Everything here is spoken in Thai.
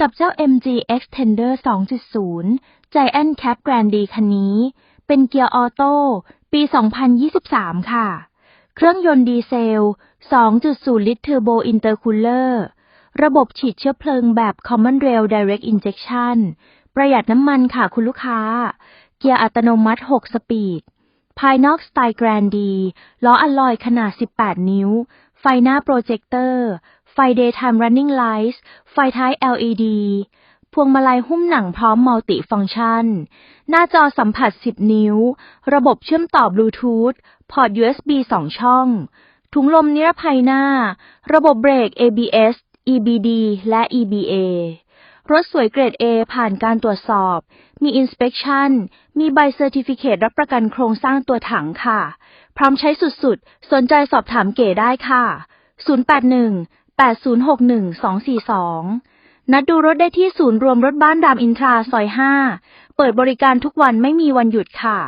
กับเจ้า MG Extender 2.0 Giant Cab Grande คันนี้ เป็นเกียร์ออโต้ปี 2023 ค่ะ เครื่องยนต์ดีเซล 2.0 ลิตรเทอร์โบอินเตอร์คูลเลอร์ ระบบฉีดเชื้อเพลิงแบบ Common Rail Direct Injection ประหยัดน้ำมันค่ะคุณลูกค้า เกียร์อัตโนมัติ 6 สปีด ภายนอกสไตล์แกรนดี ล้ออัลลอยขนาด 18 นิ้ว ไฟหน้าโปรเจคเตอร์ ไฟ Daytime Running Lights ไฟท้าย LED พวงมาลัยหุ้มหนังพร้อมมัลติฟัง c t ชัน หน้าจอสัมผัส 10 นิ้ว ระบบเชื่อมต่อบลูทูธ พอร์ต USB 2 ช่อง ถุงลมนิรภัยหน้า ระบบเบรก ABS EBD และ EBA รถสวยเกรด A ผ่านการตรวจสอบ มี Inspection มีใบเซอร์ติฟิเคตรับประกันโครงสร้างตัวถังค่ะ พร้อมใช้สุดๆ สนใจสอบถามเก๋ได้ค่ะ 081 8061 242 นัดดูรถได้ที่ศูนย์รวมรถบ้านรามอินทราซอย 5 เปิดบริการทุกวันไม่มีวันหยุดค่ะ